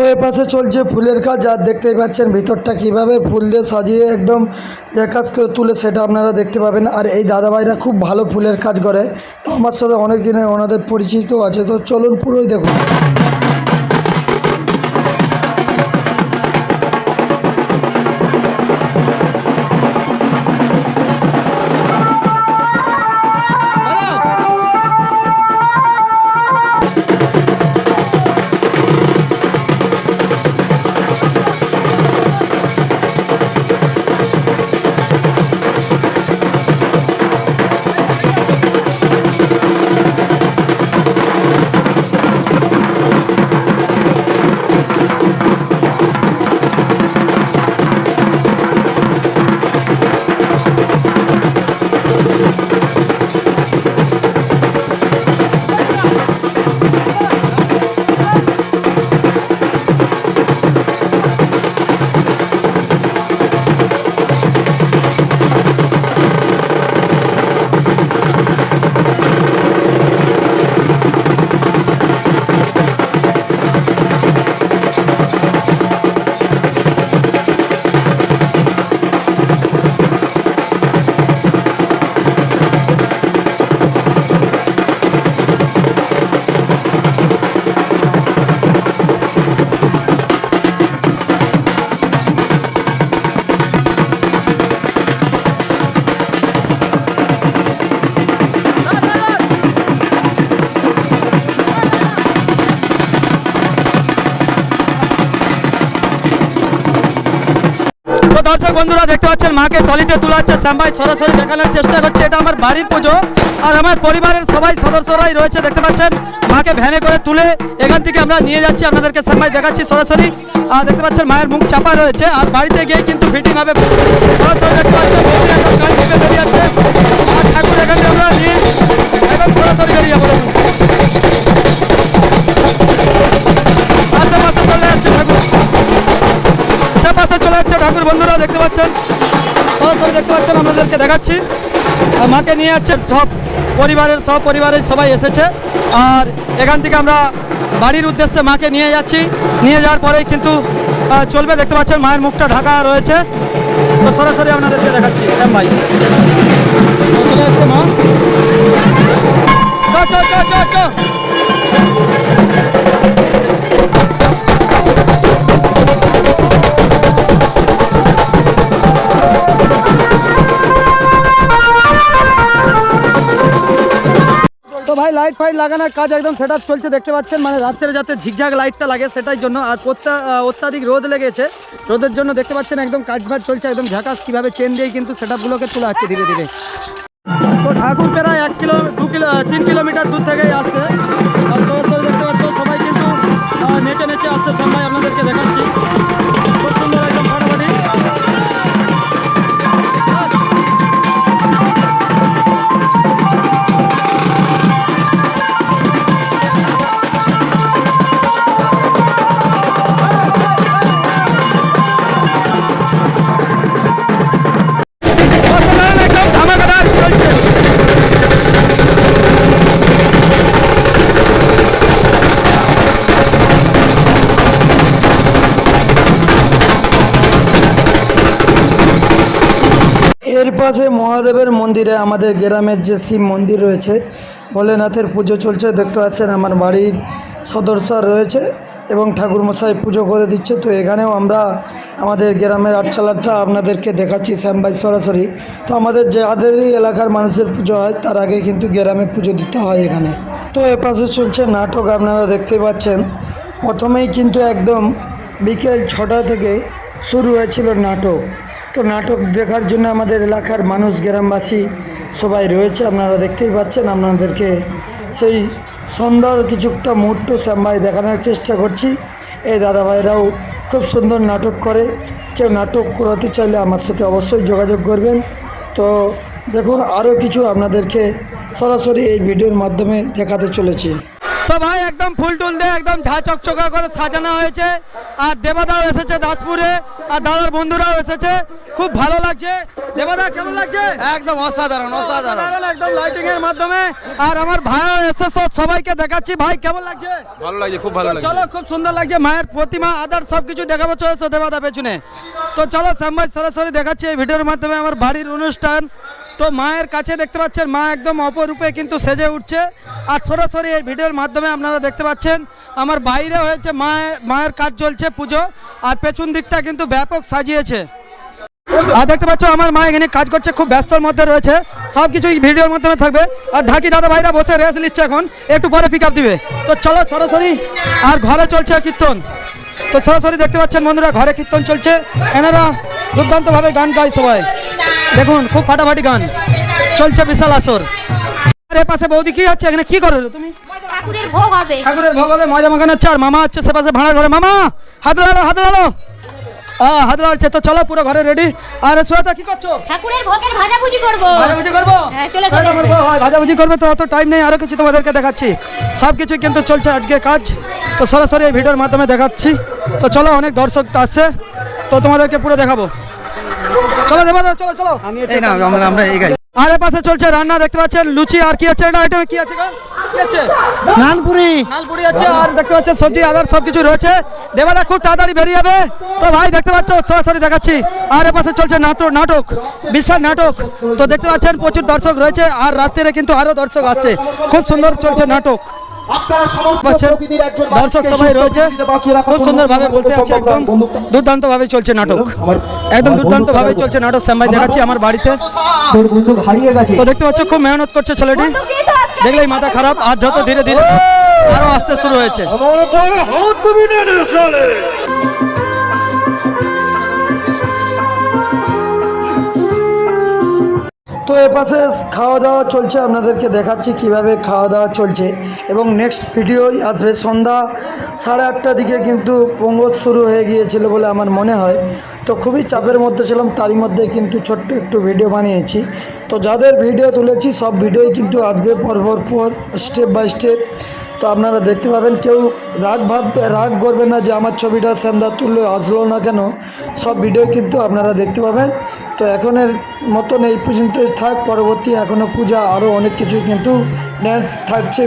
তো এ পাশে চলছে ফুলের কাজ, আর দেখতেই পাচ্ছেন ভিতরটা কীভাবে ফুল দিয়ে সাজিয়ে একদম কাজ করে তুলে, সেটা আপনারা দেখতে পাবেন। আর এই দাদাভাইরা খুব ভালো ফুলের কাজ করে। তো আমার সাথে অনেক দিনে ওনাদের পরিচিত আছে। তো চলুন পুরোই দেখুন। দর্শক বন্ধুরা, দেখতে পাচ্ছেন, মাকে টলিতে তোলা হচ্ছে, শ্যামভাই সরাসরি দেখানোর চেষ্টা করছে। এটা আমার বাড়ির পুজো আর আমার পরিবারের সবাই সদস্যরাই রয়েছে, দেখতে পাচ্ছেন। মাকে ভ্যানে করে তুলে এখান থেকে আমরা নিয়ে যাচ্ছি, আপনাদেরকে শ্যামভাই দেখাচ্ছি সরাসরি। আর দেখতে পাচ্ছেন, মায়ের মুখ চাপা রয়েছে আর বাড়িতে গিয়ে কিন্তু ফিটিং হবে। সরাসরি দেখতে পাচ্ছেন ঠাকুর এখান পাচ্ছেন। সরাসরি দেখতে পাচ্ছেন, আপনাদেরকে দেখাচ্ছি। মাকে নিয়ে যাচ্ছে সব পরিবারের সব পরিবারের সবাই এসেছে। আর এখান থেকে আমরা বাড়ির উদ্দেশ্যে মাকে নিয়ে যাচ্ছি। নিয়ে যাওয়ার পরেই কিন্তু চলবে। দেখতে পাচ্ছেন, মায়ের মুখটা ঢাকা রয়েছে। তো সরাসরি আপনাদেরকে দেখাচ্ছি শ্যাম ভাই। চলে যাচ্ছে মা। চ চ চ চ। লাইট ফাইট লাগানোর কাজ একদম সেট চলছে, দেখতে পাচ্ছেন? মানে রাত্রে যাতে ঝিকঝাক লাইটটা লাগে, সেটাই জন্য। আর অত্যাধিক রোদ লেগেছে। রোদের জন্য দেখতে পাচ্ছেন একদম কাজ বাজ চলছে, একদম ঝাঁকাস। কীভাবে চেন দিয়ে কিন্তু সেট আপগুলোকে তোলা হচ্ছে ধীরে ধীরে। তো ঠাকুর প্রায় এক কিলো, দু কিলো তিন কিলোমিটার দূর থেকেই আসছে। আর সরাসরি দেখতে পাচ্ছ সবাই কিন্তু নেচে নেচে আসছে। সবাই আপনাদেরকে দেখাচ্ছি। খুব সুন্দর একদম এর পাশে মহাদেবের মন্দিরে আমাদের গ্রামের যে শিব মন্দির রয়েছে, ভোলেনাথের পুজো চলছে, দেখতে পাচ্ছেন আমার বাড়ির সদস্য রয়েছে এবং ঠাকুরমশাই পুজো করে দিচ্ছে। তো এখানেও আমরা আমাদের গ্রামের আটচালাটা আপনাদেরকে দেখাচ্ছি শ্যামবাই সরাসরি। তো আমাদের যাদেরই এলাকার মানুষের পুজো হয়, তার আগে কিন্তু গ্রামে পুজো দিতে হয় এখানে। তো এ পাশে চলছে নাটক, আপনারা দেখতে পাচ্ছেন। প্রথমেই কিন্তু একদম বিকেল ছটা থেকে শুরু হয়েছিল নাটক। তো নাটক দেখার জন্য আমাদের এলাকার মানুষ, গ্রামবাসী সবাই রয়েছে। আপনারা দেখতেই পাচ্ছেন, আপনাদেরকে সেই সুন্দর কিছুটা মুহূর্ত শ্যামভাই দেখানোর চেষ্টা করছি। এই দাদাভাইরাও খুব সুন্দর নাটক করে। কেউ নাটক করাতে চাইলে আমার সাথে অবশ্যই যোগাযোগ করবেন। তো দেখুন, আরও কিছু আপনাদেরকে সরাসরি এই ভিডিওর মাধ্যমে দেখাতে চলেছি। তো ভাই একদম ফুল টুল দিয়ে একদম ঝা চকচকা করে সাজানো হয়েছে। আর দেবাদাও এসেছে দাসপুরে আর দাদার বন্ধুরাও এসেছে। খুব ভালো লাগছে। দেবাদা কেমন লাগছে? একদম অসাধারণ অসাধারণ। একদম লাইটিং এর মাধ্যমে। আর আমার ভাইও এসে সব সবাইকে দেখাচ্ছি। ভাই কেমন লাগছে? ভালো লাগছে খুব ভালো লাগছে। চলো খুব সুন্দর লাগছে। মায়ের প্রতিমা আদার সবকিছু দেখাবো চলো দেবাদা পেছনে। তো চলো শ্যামভাই সরাসরি দেখাচ্ছি এই ভিডিওর মাধ্যমে আমার বাড়ির অনুষ্ঠান। তো মায়ের কাছে দেখতে পাচ্ছেন মা একদম অপরূপে কিন্তু সেজে উঠছে। আর সরাসরি এই ভিডিওর মাধ্যমে আপনারা দেখতে পাচ্ছেন, আমার বাইরে হয়েছে মায়ের মায়ের কাজ চলছে পুজো, আর পেছন দিকটা কিন্তু ব্যাপক সাজিয়েছে। আর দেখতে পাচ্ছ, আমার মা এখানে কাজ করছে, খুব ব্যস্তর মধ্যে রয়েছে, সব কিছু ভিডিওর মাধ্যমে থাকবে। আর ঢাকি দাদা ভাইরা বসে রেস্ট নিচ্ছে এখন, একটু পরে পিক দিবে। তো চলো সরাসরি, আর ঘরে চলছে কীর্তন। তো সরাসরি দেখতে পাচ্ছেন বন্ধুরা, ঘরে কীর্তন চলছে। এনারা দুর্দান্তভাবে গান গায় সবাই। দেখুন, খুব ফাটাফাটি গান। চলছে বিশাল আসর। আর পাশে বৌদি কি হচ্ছে এখানে কি করো তুমি? ঠাকুরের ভোগ হবে। ঠাকুরের ভোগ হবে মজা মাখানো হচ্ছে আর মামা হচ্ছে সে পাশে ভাড়া ঘরে মামা হাত হাত হ্যাঁ তো চলো পুরো ঘরে রেডি আর সোয়াতা কি করছ? ঠাকুরের ভোগের ভাজাভুজি করব। ভাজাভুজি করব? হ্যাঁ, চলে চলে ভাজা করব, ভাজাভুজি করবে তো অত টাইম নেই আরও কিছু তোমাদেরকে দেখাচ্ছি। সব কিছু কিন্তু চলছে আজকে কাজ। তো সরাসরি এই ভিডিওর মাধ্যমে দেখাচ্ছি। তো চলো অনেক দর্শক আসছে তো তোমাদেরকে পুরো দেখাবো। চলো দেবা চলো চলো। এই না আমরা আমরা এই গাই আর পাশে চলছে রান্না দেখতে পাচ্ছেন? লুচি আর কি আছে? এটা আইটেমে কি আছে? কি আছে? নানপুরি। নানপুরি আছে আর দেখতে পাচ্ছেন সবজি আদার সব কিছু রয়েছে। দেবাদা খুব তাড়াতাড়ি বেরিয়ে যাবে। তো ভাই দেখতে পাচ্ছ সরাসরি দেখাচ্ছি। আর পাশে চলছে নাটক নাটক বিশাল নাটক। তো দেখতে পাচ্ছেন প্রচুর দর্শক রয়েছে আর রাত্রে কিন্তু আরও দর্শক আসছে। খুব সুন্দর চলছে নাটক। পাচ্ছেন দর্শক সবাই রয়েছে। খুব সুন্দরভাবে বলতে আছে একদম দুর্দান্ত ভাবে চলছে নাটক। একদম দুর্দান্ত ভাবে চলছে নাটক। শ্যামভাই দেখাচ্ছি আমার বাড়িতে। তো দেখতে পাচ্ছ খুব মেহনত করছে ছেলেটি। দেখলেই মাথা খারাপ আর যত ধীরে ধীরে আরও আসতে শুরু হয়েছে। তো এ পাশে খাওয়া দাওয়া চলছে, আপনাদেরকে দেখাচ্ছি কীভাবে খাওয়া দাওয়া চলছে। এবং নেক্সট ভিডিও আসবে সন্ধ্যা সাড়ে আটটা দিকে কিন্তু পঙ্গত শুরু হয়ে গিয়েছিল বলে আমার মনে হয়। তো খুবই চাপের মধ্যে ছিলাম, তারই মধ্যে কিন্তু ছোট্ট একটু ভিডিও বানিয়েছি। তো যাদের ভিডিও তুলেছি, সব ভিডিওই কিন্তু আসবে পর পর পর স্টেপ বাই স্টেপ তো আপনারা দেখতে পাবেন কেউ রাগ ভাব, রাগ করবে না যে আমার ছবিটা শ্যামদা তুললে আসলো না কেন, সব ভিডিও কিন্তু আপনারা দেখতে পাবেন। তো এখনের মতন এই পর্যন্ত থাক, পরবর্তী এখনও পূজা আরও অনেক কিছু কিন্তু ড্যান্স থাকছে